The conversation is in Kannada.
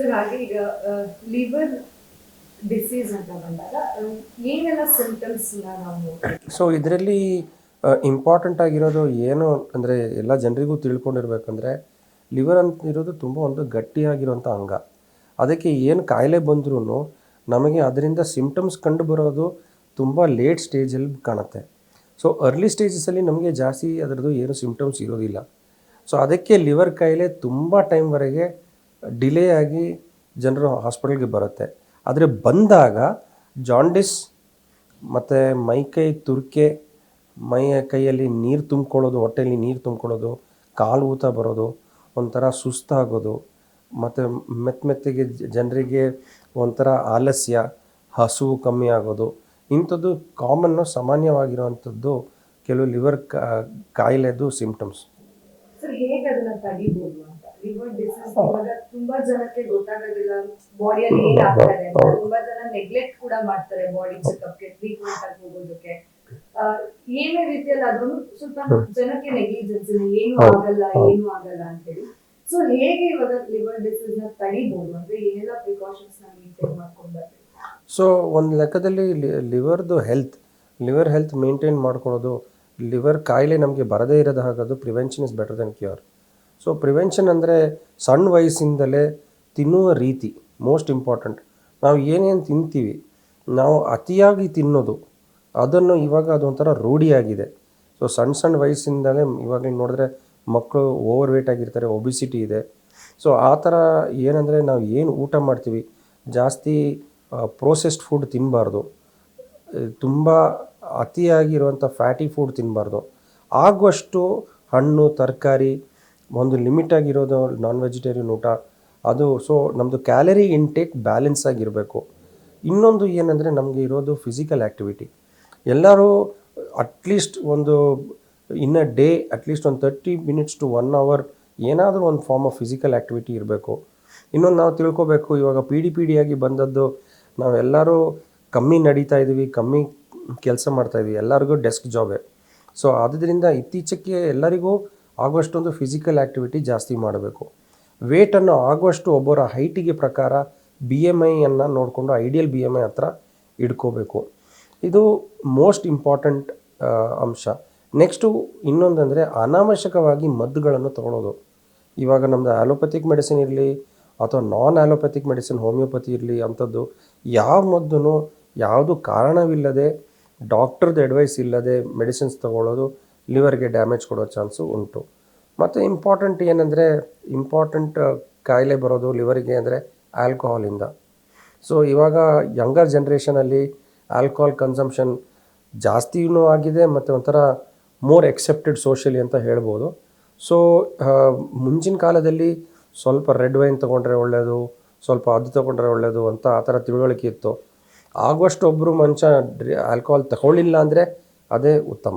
ಸರ್ ಹಾಗೆ ಈಗ ಅಂತ ಬಂದಾಗ ಏನೆಲ್ಲ ಸೊ ಇದರಲ್ಲಿ ಇಂಪಾರ್ಟೆಂಟ್ ಆಗಿರೋದು ಏನು ಅಂದರೆ, ಎಲ್ಲ ಜನರಿಗೂ ತಿಳ್ಕೊಂಡಿರ್ಬೇಕಂದ್ರೆ ಲಿವರ್ ಅಂತ ಇರೋದು ತುಂಬ ಒಂದು ಗಟ್ಟಿಯಾಗಿರುವಂಥ ಅಂಗ. ಅದಕ್ಕೆ ಏನು ಕಾಯಿಲೆ ಬಂದ್ರೂ ನಮಗೆ ಅದರಿಂದ ಸಿಂಪ್ಟಮ್ಸ್ ಕಂಡು ಬರೋದು ತುಂಬ ಲೇಟ್ ಸ್ಟೇಜಲ್ಲಿ ಕಾಣುತ್ತೆ. ಸೊ ಅರ್ಲಿ ಸ್ಟೇಜಸಲ್ಲಿ ನಮಗೆ ಜಾಸ್ತಿ ಅದರದ್ದು ಏನು ಸಿಂಪ್ಟಮ್ಸ್ ಇರೋದಿಲ್ಲ. ಸೊ ಅದಕ್ಕೆ ಲಿವರ್ ಕಾಯಿಲೆ ತುಂಬ ಟೈಮ್ವರೆಗೆ ಡಿಲೇ ಆಗಿ ಜನರು ಹಾಸ್ಪಿಟಲ್ಗೆ ಬರುತ್ತೆ. ಆದರೆ ಬಂದಾಗ ಜಾಂಡಿಸ್ ಮತ್ತು ಮೈಕೈ ತುರ್ಕೆ, ಮೈ ಕೈಯಲ್ಲಿ ನೀರು ತುಂಬ್ಕೊಳ್ಳೋದು, ಹೊಟ್ಟೆಯಲ್ಲಿ ನೀರು ತುಂಬ್ಕೊಳ್ಳೋದು, ಕಾಲು ಊತ ಬರೋದು, ಒಂಥರ ಸುಸ್ತಾಗೋದು, ಮತ್ತು ಮೆತ್ತ ಮೆತ್ತಗೆ ಜನರಿಗೆ ಒಂಥರ ಆಲಸ್ಯ, ಹಸುವು ಕಮ್ಮಿ ಆಗೋದು, ಇಂಥದ್ದು ಕಾಮನ್ನು ಸಾಮಾನ್ಯವಾಗಿರುವಂಥದ್ದು ಕೆಲವು ಲಿವರ್ ಕಾಯಿಲೆದು ಸಿಮ್ಟಮ್ಸ್ ಇವಾಗ ತುಂಬಾ ಜನಕ್ಕೆ ಗೊತ್ತಾಗೋದಿಲ್ಲ. ಬಾಡಿಯಲ್ಲಿ ಹೇಗೆ ಆಗ್ತಾ ಇದೆ ತುಂಬಾ ಜನ ನೆಗ್ಲೆಕ್ಟ್ ಕೂಡ ಮಾಡ್ತಾರೆ ಬಾಡಿ ಚೆಕ್ಅಪ್ಗೆ ಟ್ರೀಟ್ಮೆಂಟ್ ಆಗಿ ಹೋಗೋದಕ್ಕೆ. ಏನೇ ರೀತಿಯಲ್ಲಿ ಆದ್ರೂ ಸ್ವಲ್ಪ ಜನಕ್ಕೆ ನೆಗ್ಲಿಜೆನ್ಸ್ ಏನು ಆಗಲ್ಲ ಏನು ಆಗಲ್ಲ ಸೊ ಹೇಗೆ ಇವಾಗ ಲಿವರ್ ಡಿಸೀಸ್ನ ತಡಿಬಹುದು ಅಂದ್ರೆ ಏನೆಲ್ಲ ಪ್ರಿಕಾಷನ್ಸ್ನ ಮೇಂಟೈನ್ ಮಾಡ್ಕೊಂಡು ಬರ್ಬೇಕು ಸೊ ಒಂದು ಲೆಕ್ಕದಲ್ಲಿ ಲಿವರ್ದು ಹೆಲ್ತ್ ಲಿವರ್ ಹೆಲ್ತ್ ಮೇಂಟೈನ್ ಮಾಡ್ಕೊಳ್ಳೋದು ಲಿವರ್ ಕಾಯಿಲೆ ನಮಗೆ ಬರದೇ ಇರೋದು ಹಾಗೋದು prevention is better than cure so prevention ಅಂದರೆ ಸಣ್ಣ ವಯಸ್ಸಿಂದಲೇ ತಿನ್ನುವ ರೀತಿ ಮೋಸ್ಟ್ ಇಂಪಾರ್ಟೆಂಟ್ ನಾವು ಏನೇನು ತಿಂತೀವಿ, ನಾವು ಅತಿಯಾಗಿ ತಿನ್ನೋದು, ಅದನ್ನು ಇವಾಗ ಅದೊಂಥರ ರೂಢಿಯಾಗಿದೆ ಸೊ ಸಣ್ಣ ಸಣ್ಣ ವಯಸ್ಸಿಂದಲೇ ಇವಾಗ ನೋಡಿದ್ರೆ ಮಕ್ಕಳು ಓವರ್ ವೇಟ್ ಆಗಿರ್ತಾರೆ ಒಬಿಸಿಟಿ ಇದೆ. ಸೊ ಆ ಥರ ಏನಂದರೆ ನಾವು ಏನು ಊಟ ಮಾಡ್ತೀವಿ, ಜಾಸ್ತಿ ಪ್ರೋಸೆಸ್ಡ್ ಫುಡ್ ತಿನ್ನಬಾರ್ದು ತುಂಬ ಅತಿಯಾಗಿರುವಂಥ ಫ್ಯಾಟಿ ಫುಡ್ ತಿನ್ನಬಾರ್ದು ಆಗುವಷ್ಟು ಹಣ್ಣು, ತರಕಾರಿ ಒಂದು ಲಿಮಿಟ್ ಆಗಿರೋದು ನಾನ್ ವೆಜಿಟೇರಿಯನ್ ಊಟ. ಅದು ಸೊ ನಮ್ಮದು ಕ್ಯಾಲರಿ ಇಂಟೇಕ್ ಬ್ಯಾಲೆನ್ಸ್ ಆಗಿರಬೇಕು. ಇನ್ನೊಂದು ಏನಂದರೆ ನಮಗೆ ಇರೋದು ಫಿಸಿಕಲ್ ಆ್ಯಕ್ಟಿವಿಟಿ ಎಲ್ಲರೂ ಅಟ್ಲೀಸ್ಟ್ ಒಂದು in a day at least ಒಂದು thirty minutes to one hour ಏನಾದರೂ ಒಂದು ಫಾರ್ಮ್ ಆಫ್ ಫಿಸಿಕಲ್ ಆ್ಯಕ್ಟಿವಿಟಿ ಇರಬೇಕು. ಇನ್ನೊಂದು ನಾವು ತಿಳ್ಕೊಬೇಕು, ಇವಾಗ ಪಿ ಡಿ ಪಿ ಡಿಯಾಗಿ ಬಂದದ್ದು ನಾವೆಲ್ಲರೂ ಕಮ್ಮಿ ನಡೀತಾ ಇದ್ದೀವಿ ಕಮ್ಮಿ ಕೆಲಸ ಮಾಡ್ತಾಯಿದ್ವಿ ಎಲ್ಲರಿಗೂ ಡೆಸ್ಕ್ ಜಾಬೇ ಸೊ ಆದ್ದರಿಂದ ಇತ್ತೀಚೆಗೆ ಎಲ್ಲರಿಗೂ ಆಗುವಷ್ಟೊಂದು ಫಿಸಿಕಲ್ ಆ್ಯಕ್ಟಿವಿಟಿ ಜಾಸ್ತಿ ಮಾಡಬೇಕು. ವೇಟನ್ನು ಆಗುವಷ್ಟು ಒಬ್ಬರ ಹೈಟಿಗೆ ಪ್ರಕಾರ ಬಿ ಎಂ ಐಯನ್ನು ನೋಡಿಕೊಂಡು ಐಡಿಯಲ್ ಬಿ ಎಂ ಐ ಹತ್ರ ಇಟ್ಕೋಬೇಕು ಇದು ಮೋಸ್ಟ್ ಇಂಪಾರ್ಟೆಂಟ್ ಅಂಶ. ನೆಕ್ಸ್ಟು ಇನ್ನೊಂದಂದರೆ ಅನಾವಶ್ಯಕವಾಗಿ ಮದ್ದುಗಳನ್ನು ತಗೊಳ್ಳೋದು ಇವಾಗ ನಮ್ಮದು ಆ್ಯಲೋಪತಿಕ್ ಮೆಡಿಸಿನ್ ಇರಲಿ ಅಥವಾ ನಾನ್ ಆ್ಯಲೋಪತಿಕ್ ಮೆಡಿಸಿನ್ ಹೋಮಿಯೋಪತಿ ಇರಲಿ ಅಂಥದ್ದು, ಯಾವ ಮದ್ದೂ ಯಾವುದು ಕಾರಣವಿಲ್ಲದೆ ಡಾಕ್ಟ್ರದ್ದು ಅಡ್ವೈಸ್ ಇಲ್ಲದೆ ಮೆಡಿಸಿನ್ಸ್ ತಗೊಳ್ಳೋದು ಲಿವರ್ಗೆ ಡ್ಯಾಮೇಜ್ ಕೊಡೋ ಚಾನ್ಸು ಉಂಟು. ಮತ್ತು ಇಂಪಾರ್ಟೆಂಟ್ ಏನಂದರೆ, ಇಂಪಾರ್ಟೆಂಟ್ ಕಾಯಿಲೆ ಬರೋದು ಲಿವರಿಗೆ ಅಂದರೆ ಆಲ್ಕೋಹಾಲಿಂದ ಸೊ ಇವಾಗ ಯಂಗರ್ ಜನ್ರೇಷನಲ್ಲಿ ಆಲ್ಕೋಹಾಲ್ ಕನ್ಸಂಪ್ಷನ್ ಜಾಸ್ತಿಯೂ ಆಗಿದೆ ಮತ್ತು ಒಂಥರ ಮೋರ್ ಎಕ್ಸೆಪ್ಟೆಡ್ ಸೋಷಲಿ ಅಂತ ಹೇಳ್ಬೋದು. ಸೊ ಮುಂಚಿನ ಕಾಲದಲ್ಲಿ ಸ್ವಲ್ಪ ರೆಡ್ ವೈನ್ ತೊಗೊಂಡ್ರೆ ಒಳ್ಳೆಯದು ಸ್ವಲ್ಪ ಅದು ತೊಗೊಂಡ್ರೆ ಒಳ್ಳೆಯದು ಅಂತ ಆ ಥರ ತಿಳುವಳಿಕೆ ಇತ್ತು. ಆಗುವಷ್ಟು ಒಬ್ಬರು ಮನುಷ್ಯ ಆಲ್ಕೋಹಾಲ್ ತಗೊಳ್ಳಿಲ್ಲ ಅಂದರೆ ಅದೇ ಉತ್ತಮ.